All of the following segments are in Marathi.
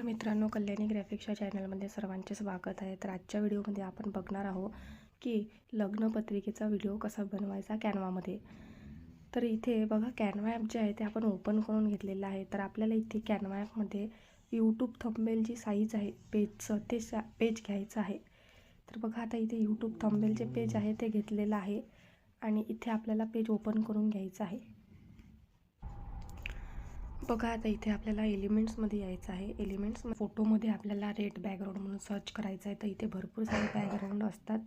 नमस्कार मित्रांनो कल्याणी ग्राफिक्सच्या चॅनलमध्ये सर्वांचे स्वागत आहे. तर आजच्या व्हिडिओमध्ये आपण बघणार आहोत की लग्नपत्रिकेचा व्हिडिओ कसा बनवायचा कॅनवामध्ये. तर इथे बघा कॅनवा ॲप जे आहे ते आपण ओपन करून घेतलेलं आहे. तर आपल्याला इथे कॅनवा ॲपमध्ये यूट्यूब थंबेल जी साईज आहे पेजचं ते पेज घ्यायचं आहे. तर बघा आता इथे यूट्यूब थंबेल जे पेज आहे ते घेतलेलं आहे. आणि इथे आपल्याला पेज ओपन करून घ्यायचं आहे. बघा आता इथे आपल्याला एलिमेंट्समध्ये यायचं आहे. एलिमेंट्स फोटोमध्ये आपल्याला रेड बॅकग्राऊंड म्हणून सर्च करायचं आहे. तर इथे भरपूर सारे बॅकग्राऊंड असतात.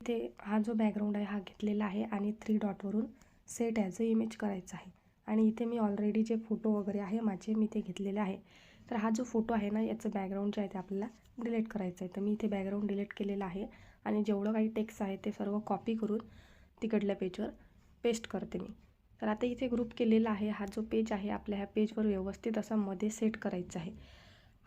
इथे हा जो बॅकग्राऊंड आहे हा घेतलेला आहे आणि थ्री डॉटवरून सेट ॲज अ इमेज करायचा आहे. आणि इथे मी ऑलरेडी जे फोटो वगैरे आहे माझे मी ते घेतलेले आहे. तर हा जो फोटो आहे ना याचं बॅकग्राऊंड जे आहे ते आपल्याला डिलीट करायचं आहे. तर मी इथे बॅकग्राऊंड डिलीट केलेलं आहे. आणि जेवढं काही टेक्स्ट आहे ते सर्व कॉपी करून तिकडल्या पेजवर पेस्ट करते मी. तर आता इथे ग्रुप केलेला आहे. हा जो पेज आहे आपल्या ह्या पेजवर व्यवस्थित असा मध्ये सेट करायचा आहे.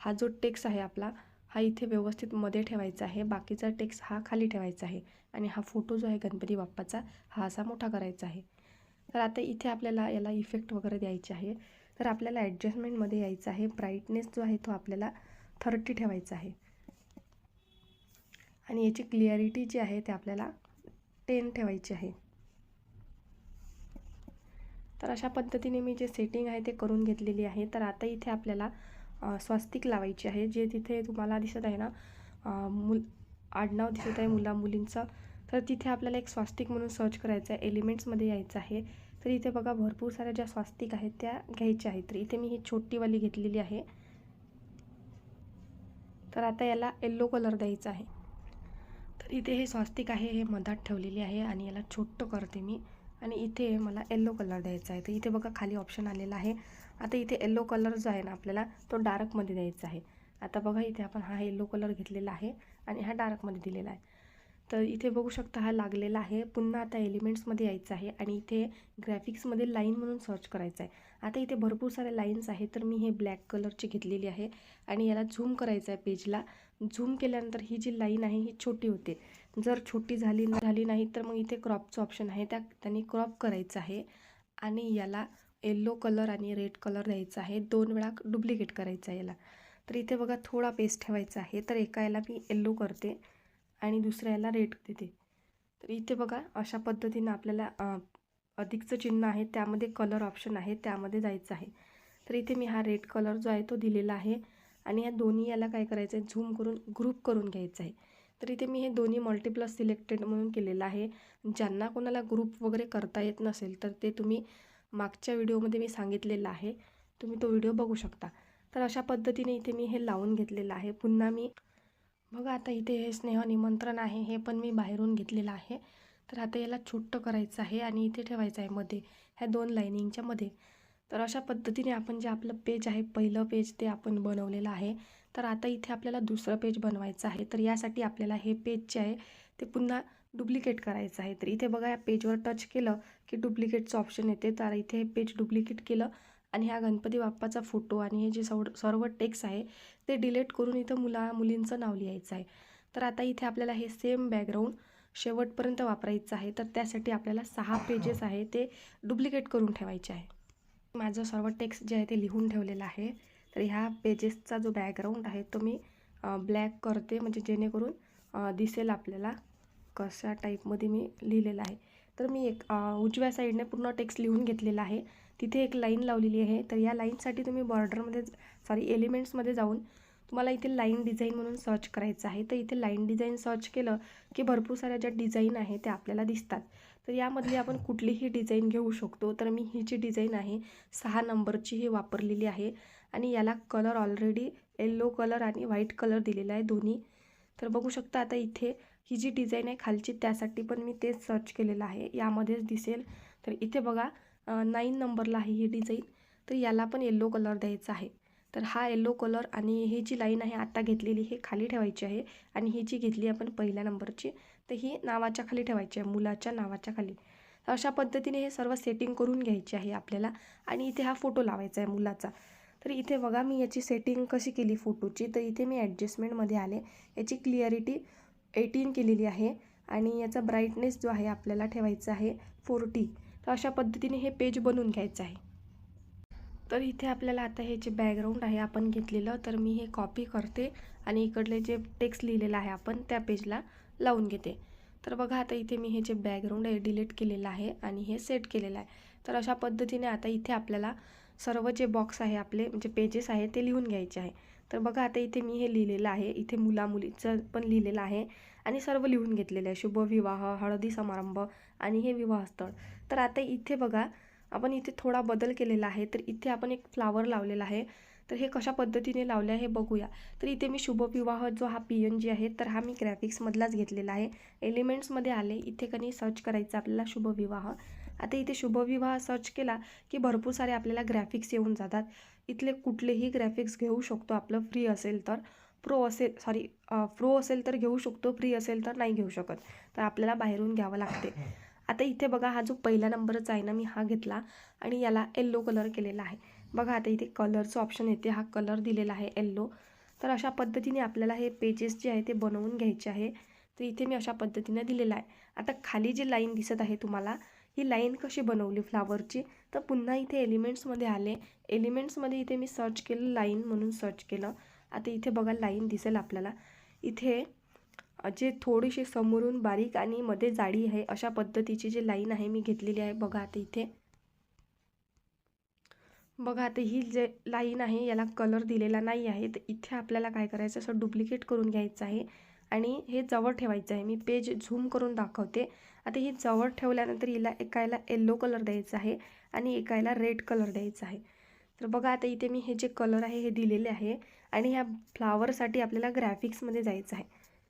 हा जो टेक्स्ट आहे आपला हा इथे व्यवस्थित मध्ये ठेवायचा आहे. बाकीचा टेक्स्ट हा खाली ठेवायचा आहे. आणि हा फोटो जो आहे गणपती बाप्पाचा हा असा मोठा करायचा आहे. तर आता इथे आपल्याला याला इफेक्ट वगैरे द्यायचे आहे. तर आपल्याला ॲडजस्टमेंटमध्ये यायचं आहे. ब्राईटनेस जो आहे तो आपल्याला थर्टी ठेवायचा आहे. आणि याची क्लिअरिटी जी आहे ते आपल्याला टेन ठेवायची आहे. तर अशा पद्धतीने मी जे सेटिंग आहे ते करून घेतलेली आहे. तर आता इथे आपल्याला स्वास्तिक लावायची आहे जे तिथे तुम्हाला दिसत आहे ना मुल आडनाव दिसत आहे मुला मुलींचं. तर तिथे आपल्याला एक स्वास्तिक म्हणून सर्च करायचं आहे. एलिमेंट्समध्ये यायचं आहे. तर इथे बघा भरपूर साऱ्या ज्या स्वास्तिक आहेत त्या घ्यायच्या आहेत. तर इथे मी ही छोटीवाली घेतलेली आहे. तर आता याला येल्लो कलर द्यायचा आहे. तर इथे हे स्वास्तिक आहे हे मधात ठेवलेली आहे आणि याला छोटं करते मी. आणि इथे मला येल्लो कलर द्यायचा आहे. तर इथे बघा खाली ऑप्शन आलेला आहे. आता इथे येल्लो कलर जो आहे ना आपल्याला तो डार्कमध्ये द्यायचा आहे. आता बघा इथे आपण हा येल्लो कलर घेतलेला आहे आणि हा डार्कमध्ये दिलेला आहे. तर इथे बघू शकता हा लागलेला आहे. पुन्हा आता एलिमेंट्समध्ये यायचं आहे आणि इथे ग्राफिक्समध्ये लाईन म्हणून सर्च करायचं आहे. आता इथे भरपूर सारे लाईन्स आहेत तर मी हे ब्लॅक कलरची घेतलेली आहे. आणि याला झूम करायचं आहे पेजला झूम केल्यानंतर ही जी लाईन आहे ही छोटी होते. जर छोटी झाली झाली नाही तर मग इथे क्रॉपचं ऑप्शन आहे. त्या त्यांनी क्रॉप करायचं आहे आणि याला येल्लो कलर आणि रेड कलर द्यायचा आहे. दोन वेळा डुप्लिकेट करायचं आहे याला. तर इथे बघा थोडा पेस्ट ठेवायचा आहे. तर एका याला मी येल्लो करते आणि दुसऱ्या याला रेड देते. तर इथे बघा अशा पद्धतीनं आपल्याला अधिकचं चिन्ह आहे. त्यामध्ये कलर ऑप्शन आहे. त्यामध्ये जायचं आहे. तर इथे मी हा रेड कलर जो आहे तो दिलेला आहे. आणि या दोन्ही याला काय करायचं आहे झूम करून ग्रुप करून घ्यायचं आहे. तर इथे मी हे दोन्ही मल्टिप्लस सिलेक्टेड म्हणून केलेलं आहे. ज्यांना कोणाला ग्रुप वगैरे करता येत नसेल तर ते तुम्ही मागच्या व्हिडिओमध्ये मी सांगितलेलं आहे. तुम्ही तो व्हिडिओ बघू शकता. तर अशा पद्धतीने इथे मी हे लावून घेतलेलं आहे. पुन्हा मी बघा आता इथे हे स्नेह निमंत्रण आहे हे पण मी बाहेरून घेतलेलं आहे. तर आता याला छोटं करायचं आहे आणि इथे ठेवायचं आहे मध्ये ह्या दोन लाईनिंगच्या मध्ये. तर अशा पद्धतीने आपण जे आपलं पेज आहे पहिलं पेज ते आपण बनवलेलं आहे. तर आता इथे आपल्याला दुसरं पेज बनवायचं आहे. तर यासाठी आपल्याला हे पेज जे आहे ते पुन्हा डुप्लिकेट करायचं आहे. तर इथे बघा या पेजवर टच केलं की डुप्लिकेटचं ऑप्शन येते. तर इथे हे पेज डुप्लिकेट केलं आणि ह्या गणपती बाप्पाचा फोटो आणि हे जे सव सर्व टेक्स आहे ते डिलीट करून इथं मुला मुलींचं नाव लिहायचं आहे. तर आता इथे आपल्याला हे सेम बॅकग्राऊंड शेवटपर्यंत वापरायचं आहे. तर त्यासाठी आपल्याला सहा पेजेस आहे ते डुप्लिकेट करून ठेवायचे आहे. माझं सर्व टेक्स्ट जे आहे ते लिहून ठेवलेलं आहे. तर ह्या पेजेसचा जो बॅकग्राऊंड आहे तो मी ब्लॅक करते. म्हणजे जेणेकरून दिसेल आपल्याला कशा टाईपमध्ये मी लिहिलेलं आहे. तर मी एक उजव्या साईडने पूर्ण टेक्स्ट लिहून घेतलेला आहे. तिथे एक लाईन लावलेली आहे. तर या लाईनसाठी तुम्ही बॉर्डरमध्ये सॉरी एलिमेंट्समध्ये जाऊन तुम्हाला इथे लाईन डिझाईन म्हणून सर्च करायचं आहे. तर इथे लाईन डिझाईन सर्च केलं की भरपूर साऱ्या ज्या डिझाईन आहे त्या आपल्याला दिसतात. तर यामधली आपण कुठलीही डिझाईन घेऊ शकतो. तर मी ही जी डिझाईन आहे. सहा नंबरची ही वापरलेली आहे. आणि याला कलर ऑलरेडी येल्लो कलर आणि व्हाईट कलर दिलेला आहे दोन्ही. तर बघू शकता आता इथे ही जी डिझाईन आहे खालची त्यासाठी पण मी तेच सर्च केलेलं आहे. यामध्येच दिसेल. तर इथे बघा नाईन नंबरला आहे ही डिझाईन तर याला पण येल्लो कलर द्यायचा आहे. तर हा येल्लो कलर आणि ही जी लाईन आहे आत्ता घेतलेली हे खाली ठेवायची आहे आणि ही जी घेतली आपण पहिल्या नंबरची तर ही नावाच्या खाली ठेवायची आहे मुलाच्या नावाच्या खाली. तर अशा पद्धतीने हे सर्व सेटिंग करून घ्यायची आहे आपल्याला आणि इथे हा फोटो लावायचा आहे मुलाचा. तर इथे बघा मी याची सेटिंग कशी केली फोटोची तर इथे मी ॲडजस्टमेंटमध्ये आले. याची क्लिअरिटी एटीन केलेली आहे. आणि याचा ब्राईटनेस जो आहे आपल्याला ठेवायचा आहे फोर्टी तर अशा पद्धतीने हे पेज बनवून घ्यायचं आहे. तर इथे आपल्याला आता हे जे बॅकग्राऊंड आहे आपण घेतलेलं तर मी हे कॉपी करते आणि इकडले जे टेक्स्ट लिहिलेलं आहे आपण त्या पेजला लावून घेते. तर बघा आता इथे मी हे जे बॅकग्राऊंड आहे डिलीट केलेलं आहे आणि हे सेट केलेलं आहे. तर अशा पद्धतीने आता इथे आपल्याला सर्व जे बॉक्स आहे आपले म्हणजे पेजेस आहे ते लिहून घ्यायचे आहे. तर बघा आता इथे मी हे लिहिलेलं आहे. इथे मुलामुलीचं पण लिहिलेलं आहे. आणि सर्व लिहून घेतलेलं आहे. शुभविवाह हळदी समारंभ आणि हे विवाहस्थळ. तर आता इथे बघा आपण इथे थोडा बदल केलेला आहे. तर इथे आपण एक फ्लावर लावलेला आहे. तर हे कशा पद्धतीने लावले आहे बघूया. तर इथे मी शुभविवाह जो हा पी एन जी आहे तर हा मी ग्रॅफिक्समधलाच घेतलेला आहे. एलिमेंट्समध्ये आले. इथे कधी सर्च करायचं आपल्याला शुभविवाह. आता इथे शुभविवाह सर्च केला की भरपूर सारे आपल्याला ग्रॅफिक्स येऊन जातात. इथले कुठलेही ग्रॅफिक्स घेऊ शकतो आपलं फ्री असेल तर. प्रो असेल सॉरी प्रो असेल तर घेऊ शकतो फ्री असेल तर नाही घेऊ शकत. तर आपल्याला बाहेरून घ्यावं लागते. आता इथे बघा हा जो पहिला नंबरच आहे ना मी हा घेतला आणि याला येल्लो कलर केलेला आहे. बघा आता इथे कलरचं ऑप्शन येते. हा कलर दिलेला आहे येल्लो तर अशा पद्धतीने आपल्याला हे पेजेस जे आहे ते बनवून घ्यायचे आहे. तर इथे मी अशा पद्धतीने दिलेलं आहे. आता खाली जी लाईन दिसत आहे तुम्हाला ही लाईन कशी बनवली फ्लावरची? तर पुन्हा इथे एलिमेंट्समध्ये आले. एलिमेंट्समध्ये इथे मी सर्च केलं लाईन म्हणून सर्च केलं. आता इथे बघा लाईन दिसेल आपल्याला. इथे जे थोडीशी समोरून बारीक आणि मध्ये जाडी आहे अशा पद्धतीची जी लाईन आहे मी घेतलेली आहे. बघा आता इथे. बघा आता ही जे लाईन आहे याला कलर दिलेला नाही आहे. तर इथे आपल्याला काय करायचं असं डुप्लिकेट करून घ्यायचं आहे. आणि हे जवळ ठेवायचं आहे. मी पेज झूम करून दाखवते. आता ही जवळ ठेवल्यानंतर हिला एकायला येल्लो कलर द्यायचा आहे आणि एकायला रेड कलर द्यायचा आहे. तर बघा आता इथे मी हे जे कलर आहे हे दिलेले आहे आणि ह्या फ्लावरसाठी आपल्याला ग्रॅफिक्समध्ये जायचं आहे.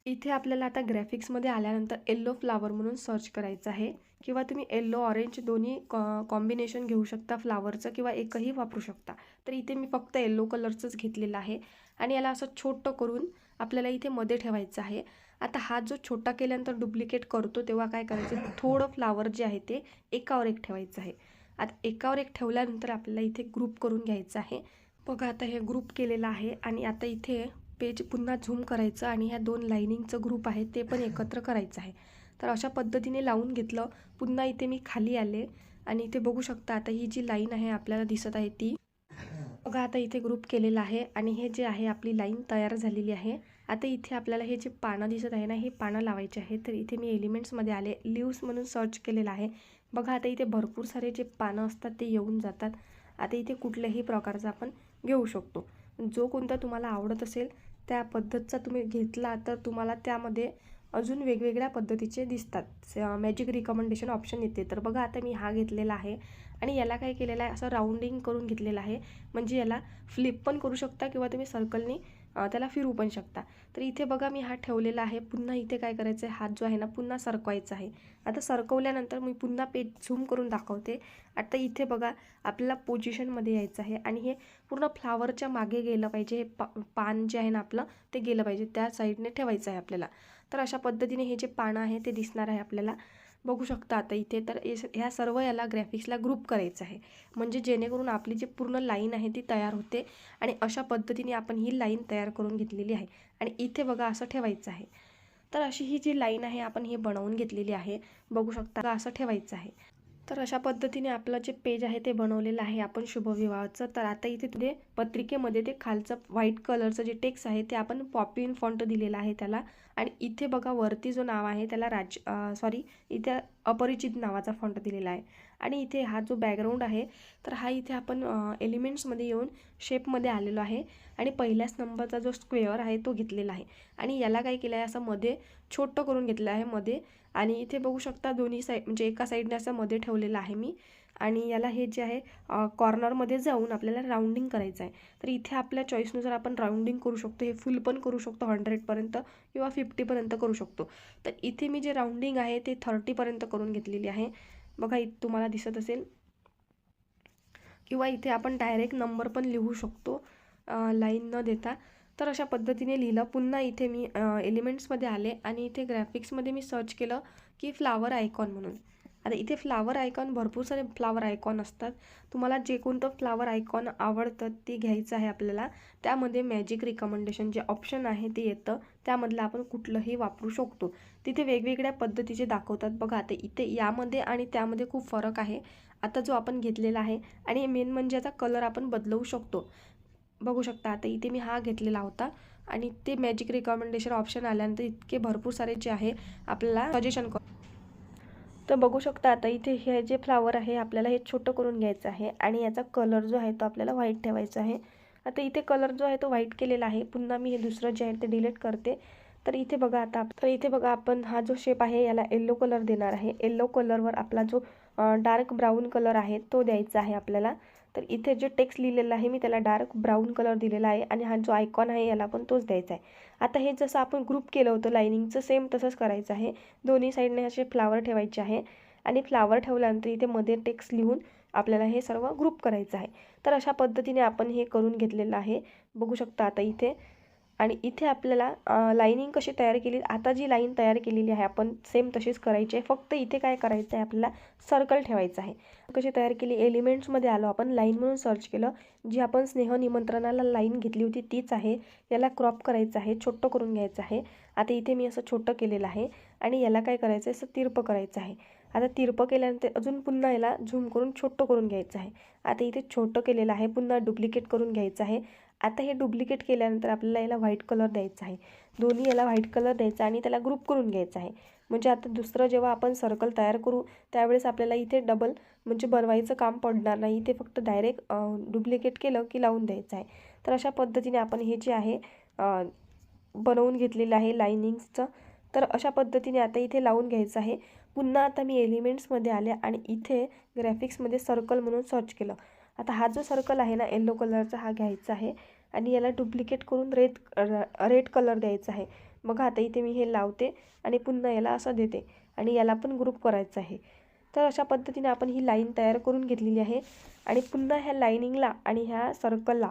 इथे आपल्याला आता ग्रॅफिक्समध्ये आल्यानंतर येल्लो फ्लावर म्हणून सर्च करायचं आहे किंवा तुम्ही येल्लो ऑरेंज दोन्ही कॉ कॉम्बिनेशन घेऊ शकता फ्लावरचं किंवा एकही वापरू शकता. तर इथे मी फक्त येल्लो कलरचंच घेतलेलं आहे आणि याला असं छोटं करून आपल्याला इथे मध्ये ठेवायचं आहे. आता हा जो छोटा केल्यानंतर डुप्लिकेट करतो तेव्हा काय करायचं? थोडं फ्लावर जे आहे ते एकावर एक ठेवायचं आहे. आता एकावर एक ठेवल्यानंतर आपल्याला इथे ग्रुप करून घ्यायचं आहे. बघा आता हे ग्रुप केलेलं आहे आणि आता इथे पेज पुन्हा झूम करायचं आणि ह्या दोन लाईनिंगचं ग्रुप आहे ते पण एकत्र करायचं आहे. तर अशा पद्धतीने लावून घेतलं. पुन्हा इथे मी खाली आले आणि इथे बघू शकता आता ही जी लाईन आहे आपल्याला दिसत आहे ती. बघा आता इथे ग्रुप केलेला आहे आणि हे जे आहे आपली लाईन तयार झालेली आहे. आता इथे आपल्याला हे जे पानं दिसत आहे ना हे पानं लावायचे आहे तर इथे मी एलिमेंट्समध्ये आले लिव्स म्हणून सर्च केलेलं आहे. बघा आता इथे भरपूर सारे जे पानं असतात ते येऊन जातात. आता इथे कुठल्याही प्रकारचा आपण घेऊ शकतो. जो कोणता तुम्हाला आवडत असेल त्या पद्धतचा तुम्ही घेतला तर तुम्हाला त्यामध्ये अजून वेगवेगळ्या पद्धतीचे दिसतात. मॅजिक रिकमेंडेशन ऑप्शन येते. तर बघा आता मी हा घेतलेला आहे. आणि याला काय केलेलं आहे असं राऊंडिंग करून घेतलेलं आहे. म्हणजे याला फ्लिप पण करू शकता किंवा तुम्ही सर्कलनी त्याला फिरू पण शकता. तर इथे बघा मी हा ठेवलेला आहे. पुन्हा इथे काय करायचं आहे हात जो आहे ना पुन्हा सरकवायचा आहे. आता सरकवल्यानंतर मी पुन्हा पेज झूम करून दाखवते. आता इथे बघा आपल्याला पोझिशनमध्ये यायचं आहे आणि हे पूर्ण फ्लावरच्या मागे गेलं पाहिजे. हे पा पान जे आहे ना आपलं ते गेलं पाहिजे. त्या साईडने ठेवायचं आहे आपल्याला. तर अशा पद्धतीने हे जे पानं आहे ते दिसणार आहे आपल्याला. बघू शकता आता इथे तर ह्या सर्व याला ग्रॅफिक्सला ग्रुप करायचं आहे. म्हणजे जेणेकरून आपली जी पूर्ण लाईन आहे ती तयार होते आणि अशा पद्धतीने आपण ही लाईन तयार करून घेतलेली आहे. आणि इथे बघा असं ठेवायचं आहे. तर अशी ही जी लाईन आहे आपण ही बनवून घेतलेली आहे. बघू शकता असं ठेवायचं आहे. तर अशा पद्धतीने आपलं जे पेज आहे ते बनवलेलं आहे आपण शुभविवाहाचं. तर आता इथे तुझे पत्रिकेमध्ये ते खालचं व्हाईट कलरचं जे टेक्स आहे ते आपण पॉपिन फॉन्ट दिलेलं आहे त्याला. आणि इथे बघा वरती जो नाव आहे त्याला राज सॉरी इथे अपरिचित नावाचा फॉन्ट दिलेला आहे. आणि इथे हा जो बॅकग्राऊंड आहे तर हा इथे आपण एलिमेंट्समध्ये येऊन शेपमध्ये आलेलो आहे. आणि पहिल्याच नंबरचा जो स्क्वेअर आहे तो घेतलेला आहे. आणि याला काय केलं आहे असं मध्ये छोटं करून घेतलं आहे मध्ये. आणि इथे बघू शकता दोन्ही साईड म्हणजे एका साईडने असं मध्ये ठेवलेलं आहे मी. आणि याला हे जे आहे कॉर्नरमध्ये जाऊन आपल्याला राऊंडिंग करायचं आहे. तर इथे आपल्या चॉईसनुसार आपण राऊंडिंग करू शकतो हे फुल पण करू शकतो हंड्रेडपर्यंत किंवा फिफ्टीपर्यंत करू शकतो. तर इथे मी जे राऊंडिंग आहे ते थर्टीपर्यंत करून घेतलेली आहे. बघा इथं तुम्हाला दिसत असेल. किंवा इथे आपण डायरेक्ट नंबर पण लिहू शकतो लाईन न देता. तर अशा पद्धतीने लिहिलं. पुन्हा इथे मी एलिमेंट्समध्ये आले आणि इथे ग्रॅफिक्समध्ये मी सर्च केलं की फ्लावर आयकॉन म्हणून. आता इथे फ्लावर आयकॉन भरपूर सारे फ्लावर आयकॉन असतात. तुम्हाला जे कोणतं फ्लावर आयकॉन आवडतं ते घ्यायचं आहे आपल्याला. त्यामध्ये मॅजिक रिकमेंडेशन जे ऑप्शन आहे ते येतं. त्यामधलं आपण कुठलंही वापरू शकतो. तिथे वेगवेगळ्या पद्धतीचे दाखवतात बघा. आता इथे यामध्ये आणि त्यामध्ये खूप फरक आहे. आता जो आपण घेतलेला आहे आणि मेन म्हणजे याचा कलर आपण बदलवू शकतो. बघू शकता आता इथे मी हा घेतलेला होता आणि ते मॅजिक रिकमेंडेशन ऑप्शन आल्यानंतर इतके भरपूर सारे जे आहे आपल्याला सजेशन कर. तर बघू शकता आता इथे हे जे फ्लावर आहे आपल्याला हे छोटं करून घ्यायचं आहे आणि याचा कलर जो आहे तो आपल्याला व्हाईट ठेवायचा आहे. आता इथे कलर जो आहे तो व्हाईट केलेला आहे. पुन्हा मी हे दुसरं जे आहे ते डिलीट करते. तर इथे बघा आता तर इथे बघा आपण हा जो शेप आहे याला येल्लो कलर देणार आहे. येल्लो कलरवर आपला जो डार्क ब्राऊन कलर आहे तो द्यायचा आहे आपल्याला. तर इथे जे टेक्स्ट लिहिलेलं आहे मी त्याला डार्क ब्राऊन कलर दिलेला आहे आणि हा जो आयकॉन आहे याला पण तोच द्यायचा आहे. आता हे जसं आपण ग्रुप केलं होतं लाईनिंगचं सेम तसंच करायचं आहे. दोन्ही साईडने असे फ्लावर ठेवायचे आहे. आणि फ्लावर ठेवल्यानंतर इथे मध्ये टेक्स्ट लिहून आपल्याला हे सर्व ग्रुप करायचं आहे. तर अशा पद्धतीने आपण हे करून घेतलेलं आहे. बघू शकता आता इथे. आणि इथे आपल्याला लाईनिंग कशी तयार केली आता जी लाईन तयार केलेली आहे आपण सेम तशीच करायची आहे. फक्त इथे काय करायचं आहे आपल्याला सर्कल ठेवायचं आहे. कशी तयार केली एलिमेंट्समध्ये आलो आपण लाईन म्हणून सर्च केलं. जी आपण स्नेह निमंत्रणाला लाईन घेतली होती तीच आहे. याला क्रॉप करायचं आहे छोटं करून घ्यायचं आहे. आता इथे मी असं छोटं केलेलं आहे. आणि याला काय करायचं आहे असं तिरपं करायचं आहे. आता तिरपं केल्यानंतर अजून पुन्हा याला झूम करून छोटं करून घ्यायचं आहे. आता इथे छोटं केलेलं आहे पुन्हा डुप्लिकेट करून घ्यायचं आहे. आता हे डुप्लिकेट केल्यानंतर आपल्याला याला व्हाईट कलर द्यायचा आहे. दोन्ही याला व्हाईट कलर द्यायचा आणि त्याला ग्रुप करून घ्यायचा आहे. म्हणजे आता दुसरं जेव्हा आपण सर्कल तयार करू त्यावेळेस आपल्याला इथे डबल म्हणजे बनवायचं काम पडणार नाही. इथे फक्त डायरेक्ट डुप्लिकेट केलं की लावून द्यायचं आहे. तर अशा पद्धतीने आपण हे जे आहे बनवून घेतलेलं आहे लाईनिंग्सचं तर अशा पद्धतीने आता इथे लावून घ्यायचं आहे. पुन्हा आता मी एलिमेंट्समध्ये आले आणि इथे ग्रॅफिक्समध्ये सर्कल म्हणून सर्च केलं. आता हा जो सर्कल आहे ना येल्लो कलरचा हा घ्यायचा आहे आणि याला डुप्लिकेट करून रेड रेड कलर द्यायचा आहे. मग आता इथे मी हे लावते आणि पुन्हा याला असं देते आणि याला पण ग्रुप करायचं आहे. तर अशा पद्धतीने आपण ही लाईन तयार करून घेतलेली आहे आणि पुन्हा ह्या लाईनिंगला आणि ह्या सर्कलला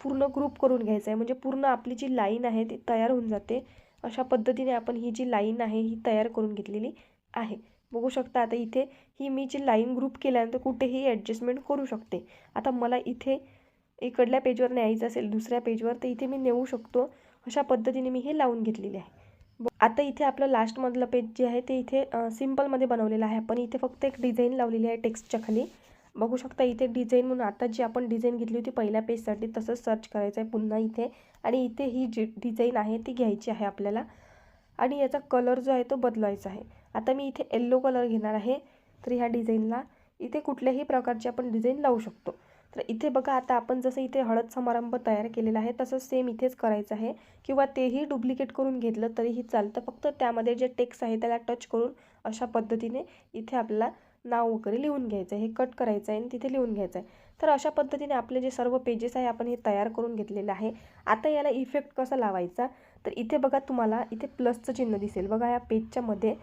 पूर्ण ग्रुप करून घ्यायचं आहे. म्हणजे पूर्ण आपली जी लाईन आहे ती तयार होऊन जाते. अशा पद्धतीने आपण ही जी लाईन आहे ही तयार करून घेतलेली आहे. बघू शकता आता इथे ही मी जी लाईन ग्रुप केल्यानंतर कुठेही ॲडजस्टमेंट करू शकते. आता मला इथे इकडल्या पेजवर न्यायचं असेल दुसऱ्या पेजवर तर इथे मी नेऊ शकतो. अशा पद्धतीने मी हे लावून घेतलेले आहे. आता इथे आपलं लास्टमधलं पेज जे आहे ते इथे सिम्पलमध्ये बनवलेलं आहे. आपण इथे फक्त एक डिझाईन लावलेली आहे टेक्स्टच्या खाली. बघू शकता इथे डिझाईन म्हणून आता जी आपण डिझाईन घेतली होती पहिल्या पेजसाठी तसंच सर्च करायचं आहे पुन्हा इथे. आणि इथे ही जी डिझाईन आहे ती घ्यायची आहे आपल्याला. आणि याचा कलर जो आहे तो बदलायचा आहे. आता मी इथे येल्लो कलर घेणार आहे. तर ह्या डिझाईनला इथे कुठल्याही प्रकारची आपण डिझाईन लावू शकतो. तर इथे बघा आता आपण जसं इथे हळद समारंभ तयार केलेला आहे तसं सेम इथेच करायचं आहे. किंवा तेही डुप्लिकेट करून घेतलं तरीही चालतं. फक्त त्यामध्ये जे टेक्स आहे त्याला टच करून अशा पद्धतीने इथे आपल्याला नाव वगैरे लिहून घ्यायचं आहे. हे कट करायचं आहे आणि तिथे लिहून घ्यायचं आहे. तर अशा पद्धतीने आपले जे सर्व पेजेस आहे आपण हे तयार करून घेतलेलं आहे. आता याला इफेक्ट कसा लावायचा? तर इथे बघा तुम्हाला इथे प्लसचं चिन्ह दिसेल. बघा या पेजच्या मध्ये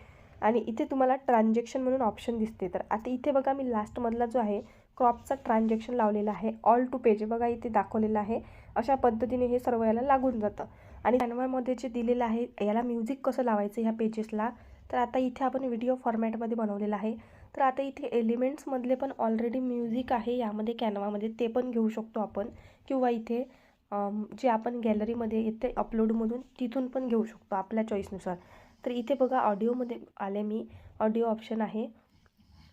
आणि इथे तुम्हाला ट्रान्झॅक्शन म्हणून ऑप्शन दिसते. तर आता इथे बघा मी लास्टमधला जो आहे क्रॉपचा ट्रान्झॅक्शन लावलेला आहे ऑल टू पेज बघा इथे दाखवलेलं आहे. अशा पद्धतीने हे सर्व याला लागून जातं. आणि कॅनवामध्ये जे दिलेलं आहे याला म्युझिक कसं लावायचं ह्या पेजेसला तर आता इथे आपण व्हिडिओ फॉर्मॅटमध्ये बनवलेलं आहे. तर आता इथे एलिमेंट्समधले पण ऑलरेडी म्युझिक आहे. यामध्ये कॅनवामध्ये ते पण घेऊ शकतो आपण. किंवा इथे जे आपण गॅलरीमध्ये येते अपलोडमधून तिथून पण घेऊ शकतो आपल्या चॉईसनुसार तर इथे बघा ऑडिओमध्ये आले मी. ऑडिओ ऑप्शन आहे.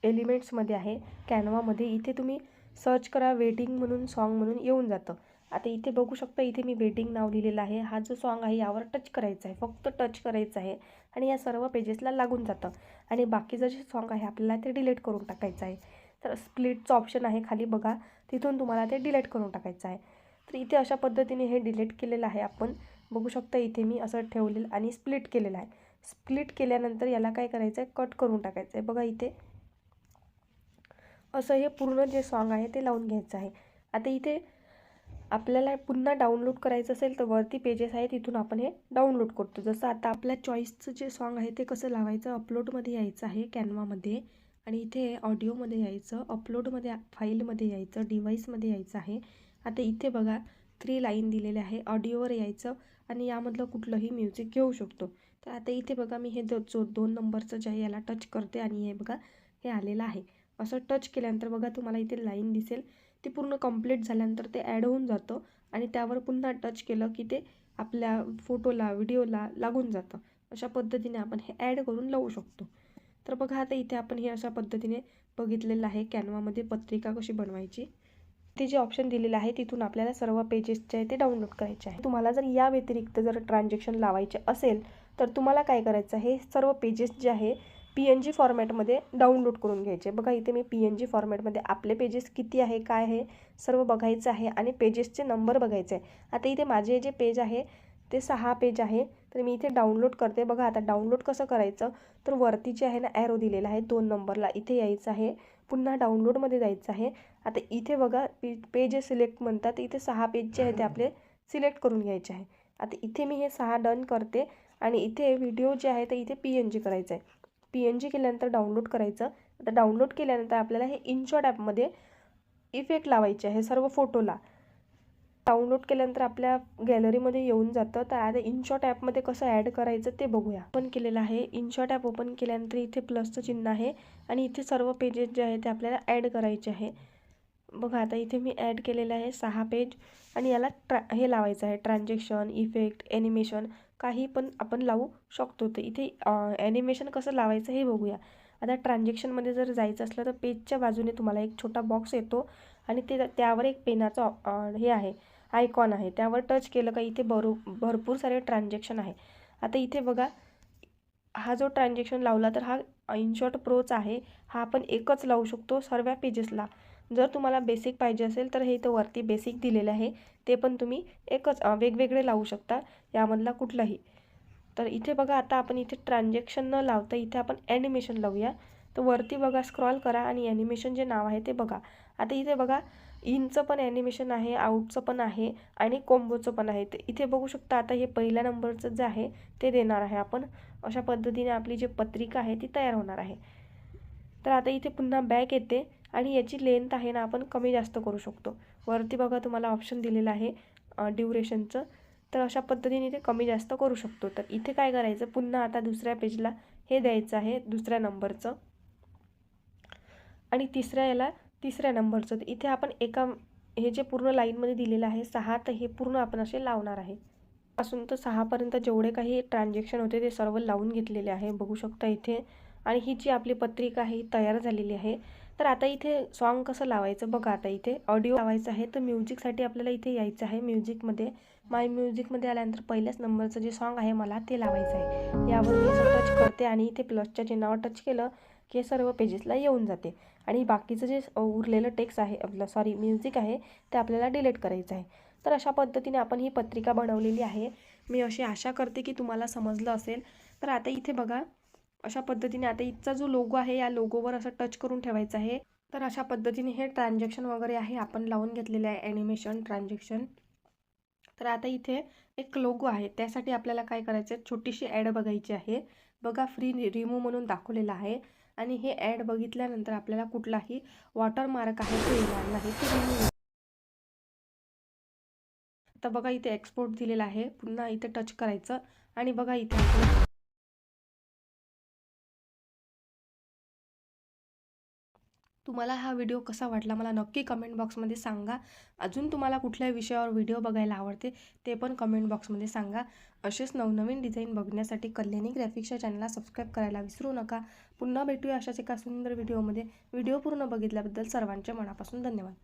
एलिमेंट्समध्ये आहे. कॅनवामध्ये इथे तुम्ही सर्च करा वेटिंग म्हणून सॉन्ग म्हणून येऊन जातं. आता इथे बघू शकता इथे मी वेटिंग नाव लिहिलेलं आहे. हा जो सॉन्ग आहे यावर टच करायचा आहे. फक्त टच करायचं आहे. आणि या सर्व पेजेसला लागून जातं. आणि बाकीचं जे सॉन्ग आहे आपल्याला ते डिलीट करून टाकायचं आहे. तर स्प्लिटचं ऑप्शन आहे खाली बघा. तिथून तुम्हाला ते डिलीट करून टाकायचं आहे. तर इथे अशा पद्धतीने हे डिलीट केलेलं आहे आपण. बघू शकता इथे मी असं ठेवलेलं आणि स्प्लिट केलेलं आहे. स्प्लिट केल्यानंतर याला काय करायचं आहे कट करून टाकायचं आहे बघा इथे. असं हे पूर्ण जे सॉन्ग आहे ते लावून घ्यायचं आहे. आता इथे आपल्याला पुन्हा डाउनलोड करायचं असेल तर वरती पेजेस आहे तिथून आपण हे डाउनलोड करतो. जसं आता आपल्या चॉईसचं जे सॉन्ग आहे ते कसं लावायचं? अपलोडमध्ये यायचं आहे कॅनवामध्ये आणि इथे ऑडिओमध्ये यायचं. अपलोडमध्ये फाईलमध्ये यायचं. डिव्हाइसमध्ये यायचं आहे. आता इथे बघा थ्री लाईन दिलेले आहे. ऑडिओवर यायचं. आणि यामधलं कुठलंही म्युझिक घेऊ शकतो. तर आता इथे बघा मी हे जो जो दोन नंबरचं जे आहे याला टच करते आणि हे बघा हे आलेलं आहे. असं टच केल्यानंतर बघा तुम्हाला इथे लाईन दिसेल. ती पूर्ण कंप्लीट झाल्यानंतर ते ॲड होऊन जातं आणि त्यावर पुन्हा टच केलं की ते आपल्या फोटोला व्हिडिओला लागून जातं. अशा पद्धतीने आपण हे ॲड करून लावू शकतो. तर बघा आता इथे आपण हे अशा पद्धतीने बघितलेलं आहे. कॅनवामध्ये पत्रिका कशी बनवायची? ते जे ऑप्शन दिलेलं आहे तिथून आपल्याला सर्व पेजेसचे आहे ते डाउनलोड करायचे आहे. तुम्हाला जर या व्यतिरिक्त जर ट्रान्झॅक्शन लावायचे असेल तर तुम्हाला काय करायचं आहे? सर्व पेजेस जे आहे पी एन जी फॉर्मॅटमध्ये डाउनलोड करून घ्यायचे. बघा इथे मी पी एन जी फॉर्मॅटमध्ये आपले पेजेस किती आहे काय आहे सर्व बघायचं आहे आणि पेजेसचे नंबर बघायचे आहे. आता इथे माझे जे पेज आहे ते सहा पेज आहे. तर मी इथे डाउनलोड करते. बघा आता डाउनलोड कसं करायचं? तर वरती जे आहे ना ॲरो दिलेला आहे दोन नंबरला इथे यायचं आहे. पुन्हा डाउनलोडमध्ये जायचं आहे. आता इथे बघा पे पेज सिलेक्ट म्हणतात. इथे सहा पेज जे आहे ते आपले सिलेक्ट करून घ्यायचे आहे. आता इथे मी हे सहा डन करते आणि इथे व्हिडिओ जे आहे ते इथे पी एन जी करायचं आहे. पी एन जी केल्यानंतर डाउनलोड करायचं. आता डाउनलोड केल्यानंतर आपल्याला हे इनशॉट ॲपमध्ये इफेक्ट लावायचे आहे सर्व फोटोला. डाउनलोड केल्यानंतर आपल्या गॅलरीमध्ये येऊन जातं. तर आता इनशॉट ॲपमध्ये कसं ॲड करायचं ते बघूया. ओपन केलेलं आहे. इनशॉट ॲप ओपन केल्यानंतर इथे प्लसचं चिन्ह आहे. आणि इथे सर्व पेजेस जे आहे ते आपल्याला ॲड करायचे आहे. बघा आता इथे मी ॲड केलेलं आहे सहा पेज आणि याला ट्रा हे लावायचं आहे. ट्रान्झॅक्शन इफेक्ट ॲनिमेशन काही पण आपण लावू शकतो. तर इथे ॲनिमेशन कसं लावायचं हे बघूया. आता ट्रान्झॅक्शनमध्ये जर जायचं असलं तर पेजच्या बाजूने तुम्हाला एक छोटा बॉक्स येतो. आणि ते त्यावर एक पेनाचं हे आहे. आयकॉन आहे. त्यावर टच केलं का इथे भरू भरपूर सारे ट्रान्झॅक्शन आहे. आता इथे बघा हा जो ट्रान्झॅक्शन लावला तर हा इनशॉट प्रोच आहे. हा आपण एकच लावू शकतो सर्व पेजेसला जर तुम्हाला बेसिक पाहिजे असेल तर हे इथं वरती बेसिक दिलेलं आहे. ते पण तुम्ही एकच वेगवेगळे लावू शकता. यामधला कुठलाही. तर इथे बघा आता आपण इथे ट्रान्झॅक्शन न लावता इथे आपण ॲनिमेशन लावूया. तर वरती बघा स्क्रॉल करा आणि ॲनिमेशन जे नाव आहे ते बघा. आता इथे बघा इनचं पण ॲनिमेशन आहे आऊटचं पण आहे आणि कोंबोचं पण आहे. ते इथे बघू शकता आता हे पहिल्या नंबरचं जे आहे ते देणार आहे आपण. अशा पद्धतीने आपली जी पत्रिका आहे ती तयार होणार आहे. तर आता इथे पुन्हा बॅक येते आणि याची लेंथ आहे ना आपण कमी जास्त करू शकतो. वरती बघा तुम्हाला ऑप्शन दिलेलं आहे ड्युरेशनचं तर अशा पद्धतीने ते कमी जास्त करू शकतो. तर इथे काय करायचं पुन्हा आता दुसऱ्या पेजला हे द्यायचं आहे दुसऱ्या नंबरचं आणि तिसऱ्या याला तिसऱ्या नंबरचं. इथे आपण एका हे जे पूर्ण लाईनमध्ये दिलेलं आहे सहा तर हे पूर्ण आपण असे लावणार आहे. पासून तर सहापर्यंत जेवढे काही ट्रान्झॅक्शन होते ते सर्व लावून घेतलेले आहे. बघू शकता इथे. आणि ही जी आपली पत्रिका आहे ही तयार झालेली आहे. तर आता इथे सॉन्ग कसं लावायचं बघा आता इथे. ऑडिओ लावायचं आहे तर म्युझिकसाठी आपल्याला इथे यायचं आहे म्युझिकमध्ये. माय म्युझिकमध्ये आल्यानंतर पहिल्याच नंबरचं जे सॉन्ग आहे मला ते लावायचं आहे. यावर मी टच करते आणि इथे प्लसच्या चिन्हावर टच केलं की सर्व पेजेसला येऊन जाते. आणि बाकीचं जे उरलेलं टेक्स्ट आहे आपलं सॉरी म्युझिक आहे ते आपल्याला डिलीट करायचं आहे. तर अशा पद्धतीने आपण ही पत्रिका बनवलेली आहे. मी अशी आशा करते की तुम्हाला समजलं असेल. तर आता इथे बघा अशा पद्धतीने आता इथचा जो लोगो आहे या लोगोवर असं टच करून ठेवायचं आहे. तर अशा पद्धतीने हे ट्रान्झॅक्शन वगैरे आहे आपण लावून घेतलेलं आहे ॲनिमेशन ट्रान्झॅक्शन तर आता इथे एक लोगो आहे त्यासाठी आपल्याला काय करायचं आहे छोटीशी ॲड बघायची आहे. बघा फ्री रिमूव्ह म्हणून दाखवलेलं आहे. आणि हे ॲड बघितल्यानंतर आपल्याला कुठलाही वॉटरमार्क आहे तो येणार नाही. ते रिमूव्ह आता बघा इथे एक्सपोर्ट दिलेला आहे. पुन्हा इथे टच करायचं. आणि बघा इथे तुम्हाला हा व्हिडिओ कसा वाटला मला नक्की कमेंट बॉक्समध्ये सांगा. अजून तुम्हाला कुठल्या विषयावर व्हिडिओ बघायला आवडते ते पण कमेंट बॉक्समध्ये सांगा. असेच नवनवीन डिझाईन बघण्यासाठी कल्याणी ग्रॅफिक्सच्या चॅनलला सबस्क्राईब करायला विसरू नका. पुन्हा भेटूया अशाच एका सुंदर व्हिडिओमध्ये व्हिडिओ पूर्ण बघितल्याबद्दल सर्वांच्या मनापासून धन्यवाद.